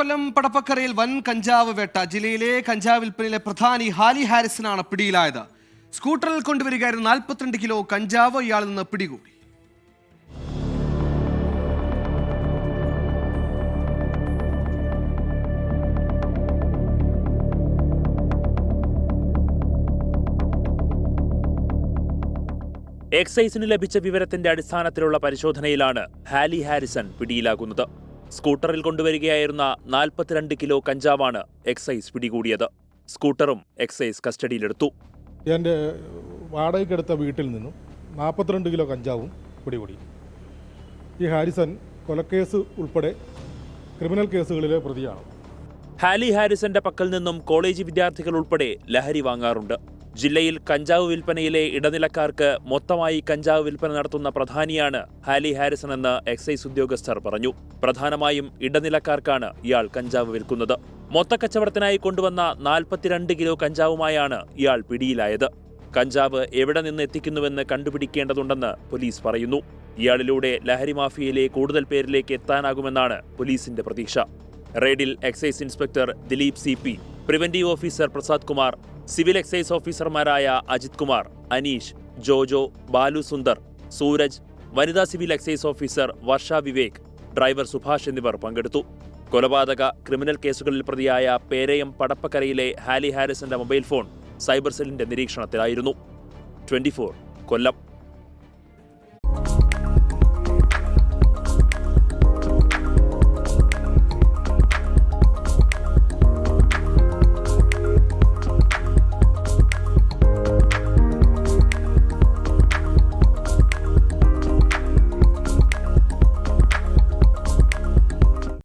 കൊല്ലം പടപ്പക്കരയിൽ വൻ കഞ്ചാവ് വേട്ട ജില്ലയിലെ കഞ്ചാവ് വിൽപ്പനയിലെ പ്രധാനി ഹാലി ഹാരിസനാണ് പിടിയിലായത്. സ്കൂട്ടറിൽ കൊണ്ടുവരികയായിരുന്ന നാൽപ്പത്തിരണ്ട് കിലോ കഞ്ചാവ് ഇയാളിൽ നിന്ന് പിടികൂടി. എക്സൈസിന് ലഭിച്ച വിവരത്തിന്റെ അടിസ്ഥാനത്തിലുള്ള പരിശോധനയിലാണ് ഹാലി ഹാരിസൺ പിടിയിലാകുന്നത്. സ്കൂട്ടറിൽ കൊണ്ടുവരികയായിരുന്ന നാൽപ്പത്തിരണ്ട് കിലോ കഞ്ചാവാണ് എക്സൈസ് പിടികൂടിയത്. സ്കൂട്ടറും എക്സൈസ് കസ്റ്റഡിയിലെടുത്തു. എന്റെ വാടകയ്ക്കെടുത്ത വീട്ടിൽ നിന്നും നാൽപ്പത്തിരണ്ട് കിലോ കഞ്ചാവും പിടികൂടി. ഈ ഹാരിസൺ കൊലക്കേസ് ഉൾപ്പെടെ ക്രിമിനൽ കേസുകളിലെ പ്രതിയാണ്. ഹാലി ഹാരിസന്റെ പക്കൽ നിന്നും കോളേജ് വിദ്യാർത്ഥികൾ ഉൾപ്പെടെ ലഹരി വാങ്ങാറുണ്ട്. ജില്ലയിൽ കഞ്ചാവ് വിൽപ്പനയിലെ ഇടനിലക്കാർക്ക് മൊത്തമായി കഞ്ചാവ് വിൽപ്പന നടത്തുന്ന പ്രധാനിയാണ് ഹാലി ഹാരിസൺ എന്ന് എക്സൈസ് ഉദ്യോഗസ്ഥർ പറഞ്ഞു. പ്രധാനമായും ഇടനിലക്കാർക്കാണ് ഇയാൾ കഞ്ചാവ് വിൽക്കുന്നത്. മൊത്തക്കച്ചവടത്തിനായി കൊണ്ടുവന്ന നാൽപ്പത്തിരണ്ട് കിലോ കഞ്ചാവുമായാണ് ഇയാൾ പിടിയിലായത്. കഞ്ചാവ് എവിടെ നിന്ന് എത്തിക്കുന്നുവെന്ന് കണ്ടുപിടിക്കേണ്ടതുണ്ടെന്ന് പോലീസ് പറയുന്നു. ഇയാളിലൂടെ ലഹരി മാഫിയയിലെ കൂടുതൽ പേരിലേക്ക് എത്താനാകുമെന്നാണ് പോലീസിന്റെ പ്രതീക്ഷ. റെയ്ഡിൽ excise inspector Dileep C preventive officer Prasad Kumar civil excise ഓഫീസർമാരായ അജിത് കുമാർ അനീഷ് ജോജോ ബാലു സുന്ദർ സൂരജ് വനിതാ civil excise officer Varsha Vivek driver Subhash എന്നിവർ പങ്കെടുത്തു. കൊലപാതക ക്രിമിനൽ കേസുകളിൽ പ്രതിയായ പേരയം പടപ്പക്കരയിലെ ഹാലി ഹാരിസന്റെ മൊബൈൽ ഫോൺ സൈബർ സെല്ലിന്റെ നിരീക്ഷണത്തിലായിരുന്നു. ട്വന്റി കൊല്ലം.